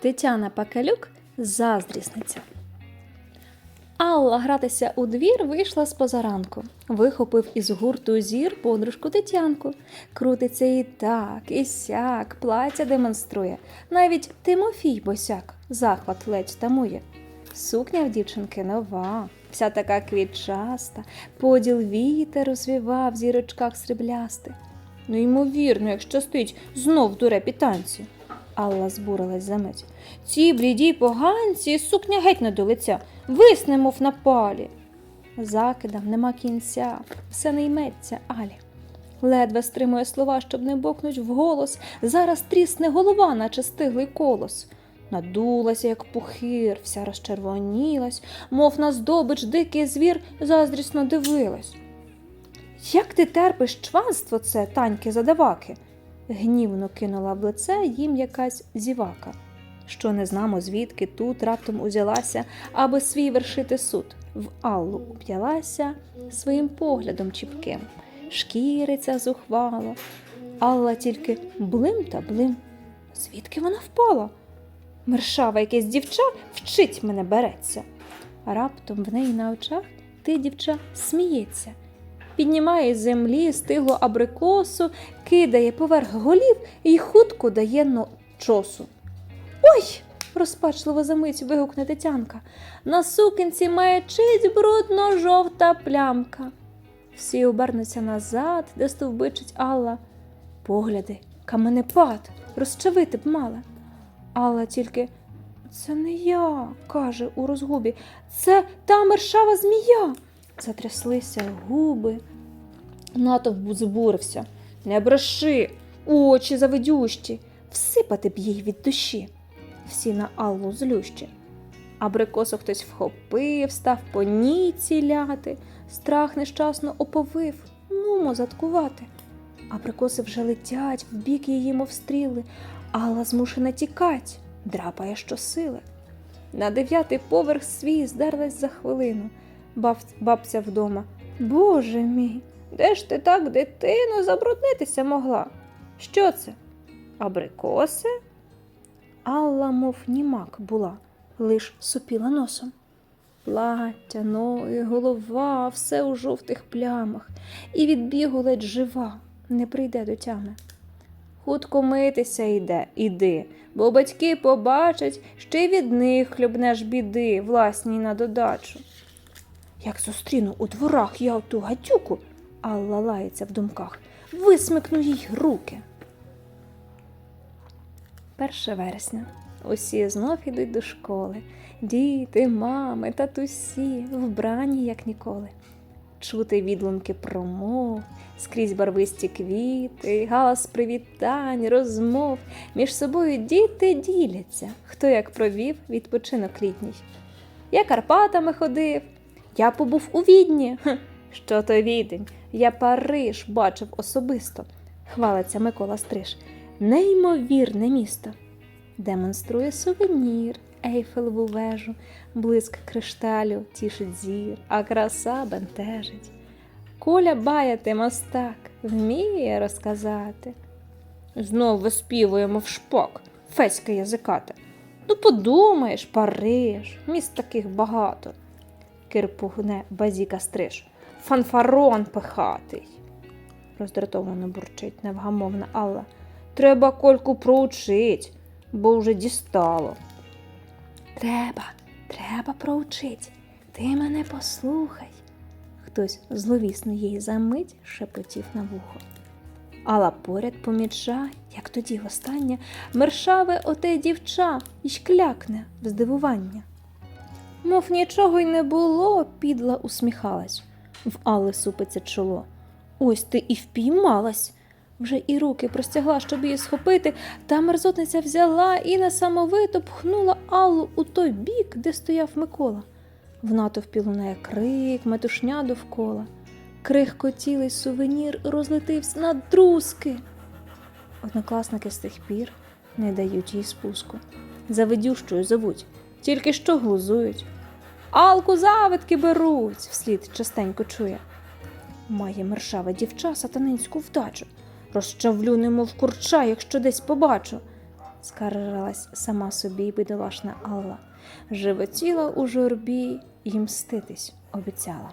Тетяна Пакалюк заздрісниця. Алла гратися у двір вийшла з позаранку. Вихопив із гурту зір подружку Тетянку. Крутиться і так, і сяк, плаття демонструє. Навіть Тимофій босяк захват ледь тамує. Сукня в дівчинки нова, вся така квітчаста, поділ вітер розвівав зірочках сріблястих. Ну, ймовірно, як щастить, знов дуре танці. Алла збурилась за мить. Ці бліді поганці, сукня геть не до лиця, висне, мов на палі. Закидам нема кінця, все не йметься Алі. Ледве стримує слова, щоб не бокнуть вголос. Зараз трісне голова, наче стиглий колос. Надулася, як пухир, вся розчервонілась, мов на здобич дикий звір заздрісно дивилась. Як ти терпиш чванство це, таньки задаваки? Гнівно кинула в лице їм якась зівака, що не знамо звідки тут раптом узялася, аби свій вершити суд. В Аллу уп'ялася своїм поглядом чіпким, шкіриться зухвало. Алла тільки блим та блим. Звідки вона впала? Мершава якесь дівча вчить мене береться. Раптом в неї на очах ти, дівча, сміється піднімає з землі стиглу абрикосу, кидає поверх голів і хутко дає но чосу. Ой! розпачливо за мить вигукне Тетянка. На сукенці маячить брудно жовта плямка. Всі обернуться назад, де стовбичить Алла. Погляди, каменепад, розчавити б мала. Алла тільки це не я, каже у розгубі, це та мершава змія. Затряслися губи. Натовп збурився. Не бреши, очі завидющі, всипати б їй від душі. Всі на Аллу злющі. Абрикосу хтось вхопив, став по ній ціляти, страх нещасно оповив, нумо заткувати. Абрикоси вже летять, в бік її, мов стріли, Алла змушена тікать, драпає щосили. На дев'ятий поверх свій здерлась за хвилину. Баб... Бабця вдома. Боже мій, де ж ти так, дитино, забруднитися могла? Що це? Абрикоси? Алла, мов німак була, лиш супіла носом. Плаття, ноги, голова, все у жовтих плямах, і від бігу ледь жива, не прийде до тями. Хутко митися йде, іди, бо батьки побачать, ще й від них хлюбнеш біди, власній на додачу. Як зустріну у дворах я оту гатюку, Алла лається в думках, висмикну їй руки. 1 вересня. Усі знов ідуть до школи. Діти, мами, татусі, вбрані, як ніколи. Чути відлунки промов, скрізь барвисті квіти, галас привітань, розмов. Між собою діти діляться, хто як провів відпочинок літній. Я Карпатами ходив, я побув у Відні. Що то відень? Я Париж бачив особисто, хвалиться Микола Стриж. Неймовірне місто. Демонструє сувенір, ейфелеву вежу, блиск кришталю тішить зір, а краса бентежить. Коля баяти мостак, вміє розказати. Знов виспівуємо в шпак, феська язиката. Ну, подумаєш, Париж, міст таких багато. Кирпугне базіка стриж. Фанфарон пихатий. Роздратовано бурчить невгамовна Алла. Треба кольку проучить, бо вже дістало. Треба, треба проучить. Ти мене послухай. Хтось зловісно їй за мить шепотів на вухо. Алла поряд помічає, як тоді востаннє, мершаве оте дівча і клякне в здивування. Мов нічого й не було, підла усміхалась. В Алли супиться чоло. Ось ти і впіймалась. Вже і руки простягла, щоб її схопити, та мерзотниця взяла і несамовито пхнула Аллу у той бік, де стояв Микола. В натовпі лунає крик, метушня довкола. Крихкотілий сувенір розлетився на друзки. Однокласники з тих пір не дають їй спуску. Завидющою зовуть, тільки що глузують. Алку завидки беруть, вслід частенько чує. Має мершава дівча сатанинську вдачу. Розчавлю, немов курча, якщо десь побачу. скаржилась сама собі бідолашна Алла. Животіла у журбі і мститись обіцяла.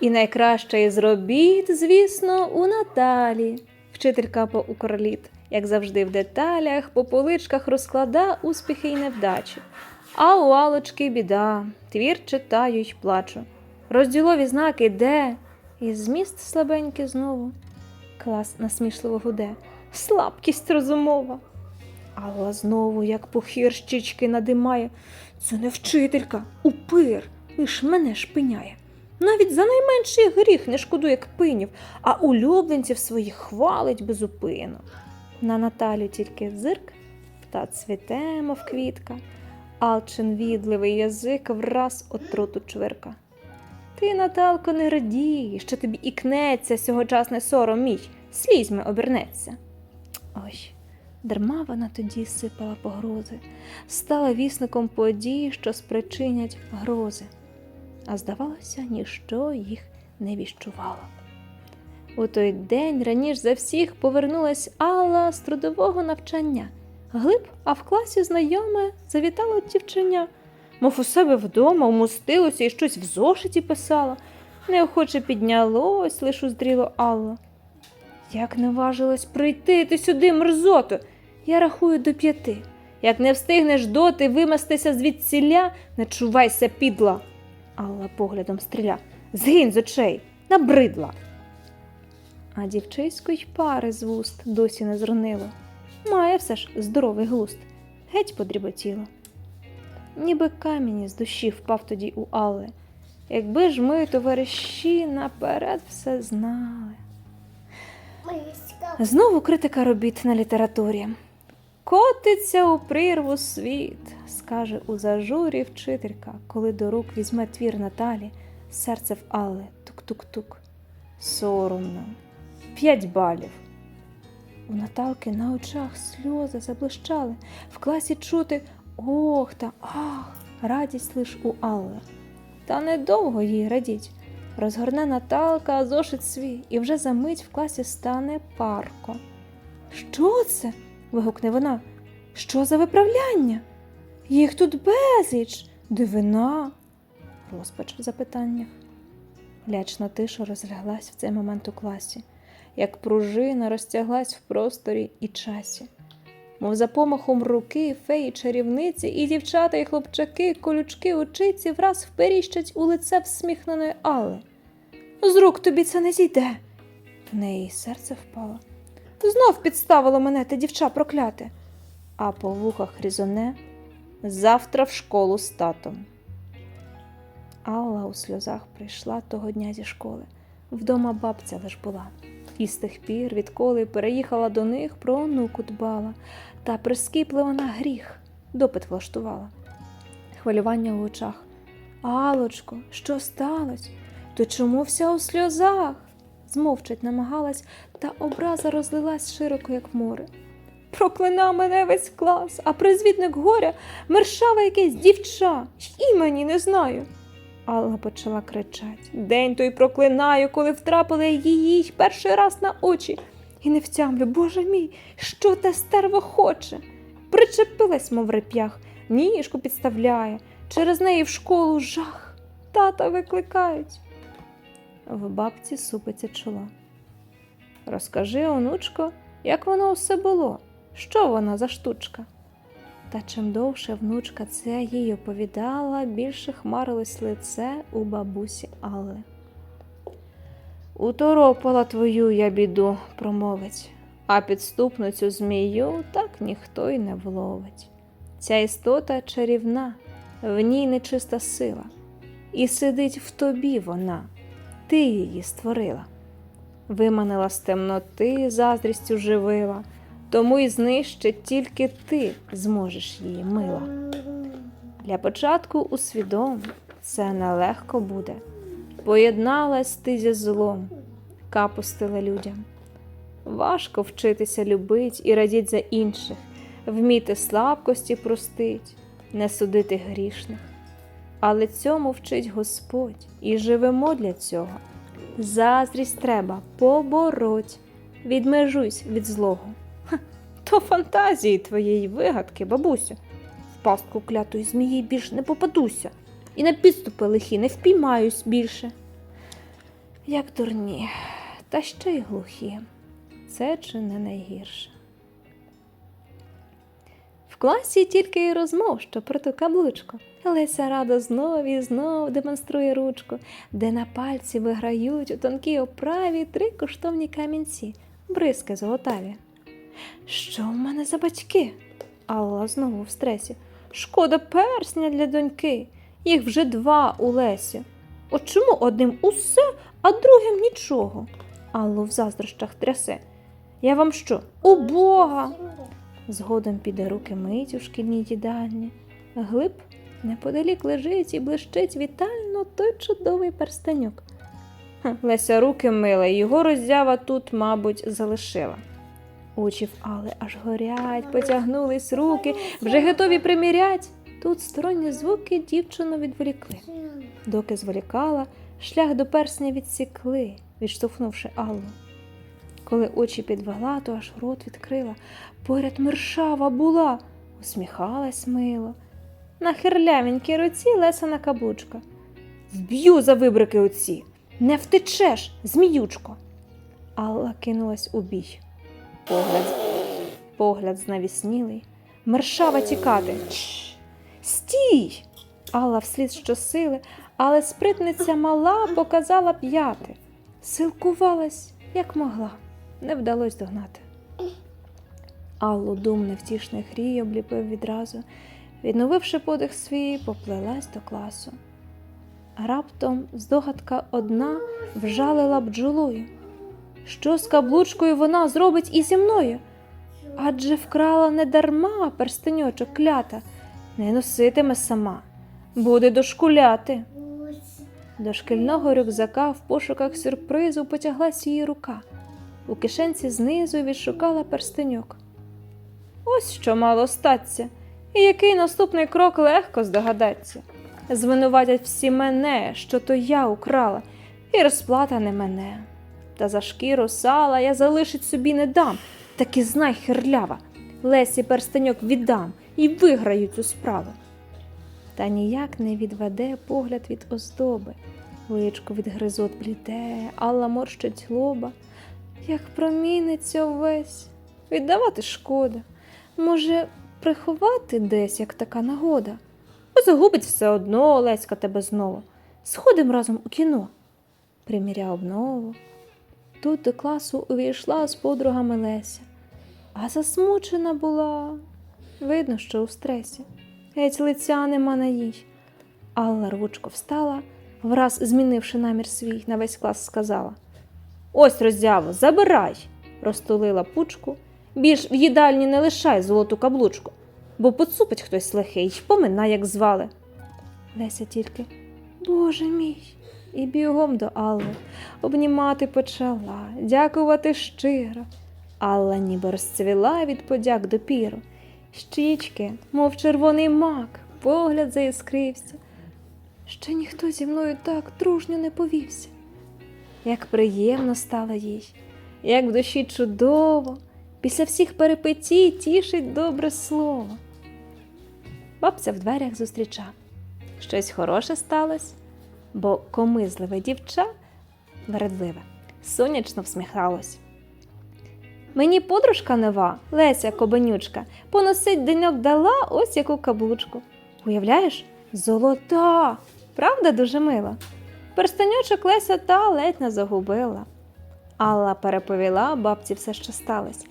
І найкраще із робіт, звісно, у Наталі. Вчителька по укрліт, як завжди в деталях, по поличках розклада успіхи й невдачі. А у Алочки біда, твір читаю й плачу. Розділові знаки де? І зміст слабенький знову. Клас насмішливо гуде. Слабкість розумова. Алла знову, як пухір щічки надимає. Це не вчителька, упир, лиш мене шпиняє. Навіть за найменший гріх не шкодує кпинів, а улюбленців своїх хвалить безупину. На Наталю тільки зирк, та цвіте, мов квітка, алчин відливий язик враз отруту чвирка. Ти, Наталко, не радій, що тобі ікнеться сьогочасне сором мій, слізьми обернеться. Ой, дарма вона тоді сипала погрози, стала вісником подій, що спричинять грози а здавалося, ніщо їх не віщувало. У той день раніше за всіх повернулась Алла з трудового навчання. Глиб, а в класі знайоме завітало дівчиня, мов у себе вдома умостилося і щось в зошиті писала. Неохоче піднялось, лиш уздріло Алла. Як не важилось прийти ти сюди, мерзото, я рахую до п'яти. Як не встигнеш доти вимастися звідсіля, не чувайся, підла. Алла поглядом стріля. Згинь з очей, набридла. А дівчисько й пари з вуст досі не зронило. Має все ж здоровий глуст, геть подріботіло. Ніби камінь із душі впав тоді у Алли. Якби ж ми, товариші, наперед все знали. Знову критика робіт на літературі. Котиться у прірву світ, скаже у зажурі вчителька, коли до рук візьме твір Наталі, серце в Алли тук-тук-тук. Соромно. П'ять балів. У Наталки на очах сльози заблищали, в класі чути ох та ах, радість лиш у Алли. Та недовго їй радіть. Розгорне Наталка зошит свій, і вже за мить в класі стане парко. Що це? вигукне вона. Що за виправляння? Їх тут безліч, дивина. Розпач в запитаннях. Лячна тиша розляглась в цей момент у класі, як пружина розтяглась в просторі і часі. Мов за помахом руки, феї, чарівниці, і дівчата, і хлопчаки, колючки, учиці враз вперіщать у лице всміхненої Алли. З рук тобі це не зійде. В неї серце впало. Знов підставило мене те дівча прокляте. А по вухах різоне завтра в школу з татом. Алла у сльозах прийшла того дня зі школи. Вдома бабця лиш була. І з тих пір, відколи переїхала до них, про онуку дбала, та прискіплива на гріх, допит влаштувала. Хвилювання в очах. Алочко, що сталося? То чому вся у сльозах? Змовчать намагалась, та образа розлилась широко, як море. Проклина мене весь клас, а призвідник горя мершаве якесь дівча, й імені не знаю. Алла почала кричать. День той проклинаю, коли втрапили її перший раз на очі. І не втямлю, боже мій, що те стерво хоче. Причепилась, мов реп'ях, ніжку підставляє, через неї в школу жах. Тата викликають. В бабці супиться чоло. Розкажи, онучко, як воно усе було, що вона за штучка? Та чим довше внучка це їй оповідала, більше хмарилось лице у бабусі Алли. Уторопала твою я біду, промовить, а підступну цю змію так ніхто й не вловить. Ця істота чарівна, в ній нечиста сила, і сидить в тобі вона, ти її створила. Виманила з темноти, заздрістю живила, тому й знищить тільки ти зможеш її мила. Для початку усвідом це нелегко буде. Поєдналась ти зі злом, капустила людям. Важко вчитися любить і радіть за інших, вміти слабкості простить, не судити грішних. Але цьому вчить Господь, і живемо для цього. Заздрість треба побороть, відмежуйсь від злого. То фантазії твоєї вигадки, бабусю. В пастку клятої змії більш не попадуся, і на підступи лихі не впіймаюсь більше. Як дурні, та ще й глухі. Це чи не найгірше. В класі тільки й розмов, що про ту каблучку. Леся радо знов і знов демонструє ручку, де на пальці виграють у тонкій оправі три коштовні камінці, бризки золотаві. Що в мене за батьки? Алла знову в стресі. Шкода персня для доньки. Їх вже два у Лесі. От чому одним усе, а другим нічого? Аллу в заздрощах трясе. Я вам що, у Бога? Згодом піде руки мить у шкільній їдальні. Глиб неподалік лежить і блищить вітально той чудовий перстенюк. Леся руки мила, і його роззява тут, мабуть, залишила. Очі в Алли аж горять, потягнулись руки, вже готові примірять. Тут сторонні звуки дівчину відволікли. Доки зволікала, шлях до персня відсікли, відштовхнувши Аллу. Коли очі підвела, то аж рот відкрила. Поряд мершава була, усміхалась мило. На хирлявенькій руці лесена каблучка. Вб'ю за вибрики оці, не втечеш, зміючко. Алла кинулась у бій. Погляд, погляд знавіснілий. Мершава тікати. Стій! Алла вслід щосили, але спритниця мала показала п'яти. Силкувалась, як могла, не вдалось догнати. Аллу дум невтішний хрій обліпив відразу, відновивши подих свій, поплелась до класу. Раптом здогадка одна вжалила бджолою. Що з каблучкою вона зробить і зі мною? Адже вкрала не дарма перстеньочок клята, не носитиме сама, буде дошкуляти. До шкільного рюкзака в пошуках сюрпризу потяглась її рука. У кишенці знизу відшукала перстеньок. Ось що мало статься, і який наступний крок легко здогадаться. Звинуватять всі мене, що то я украла, і розплата не мене. Та за шкіру сала я залишить собі не дам, так і знай хирлява. Лесі перстеньок віддам і виграю цю справу. Та ніяк не відведе погляд від оздоби. Личко від гризот бліде, Алла морщить лоба. Як проміниться увесь, віддавати шкода. Може, приховати десь, як така нагода. Бо загубить все одно Олеська тебе знову. Сходим разом у кіно. Приміряв обнову. Тут до класу увійшла з подругами Леся, а засмучена була. Видно, що у стресі. Геть лиця нема на їй. Алла рвучко встала, враз змінивши намір свій, на весь клас сказала: Ось роззяво, забирай, розтулила пучку. Більш в їдальні не лишай золоту каблучку, бо поцупить хтось лихий, помина, як звали. Леся тільки, Боже мій, і бігом до Алли обнімати почала, дякувати щиро. Алла ніби розцвіла від подяк до піру. Щічки, мов червоний мак, погляд заіскрився. Ще ніхто зі мною так дружньо не повівся. Як приємно стало їй, як в душі чудово, після всіх перипетій тішить добре слово. Бабця в дверях зустріча. Щось хороше сталося, бо комизливе дівча вередливе, сонячно всміхалось. Мені подружка нова, Леся Кобенючка, поносить деньок дала ось яку каблучку. Уявляєш? Золота! Правда, дуже мила. Перстеньочок Леся та ледь не загубила. Алла переповіла бабці все, що сталося.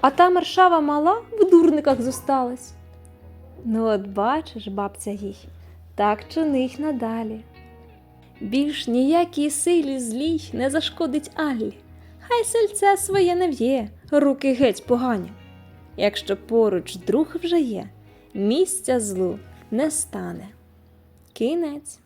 А та мершава мала в дурниках зосталась. Ну, от бачиш, бабця їй, так чинить надалі. Більш ніякій силі злій не зашкодить Аллі. Хай сельце своє не в'є, руки геть погані. Якщо поруч друг вже є, місця злу не стане. Кінець.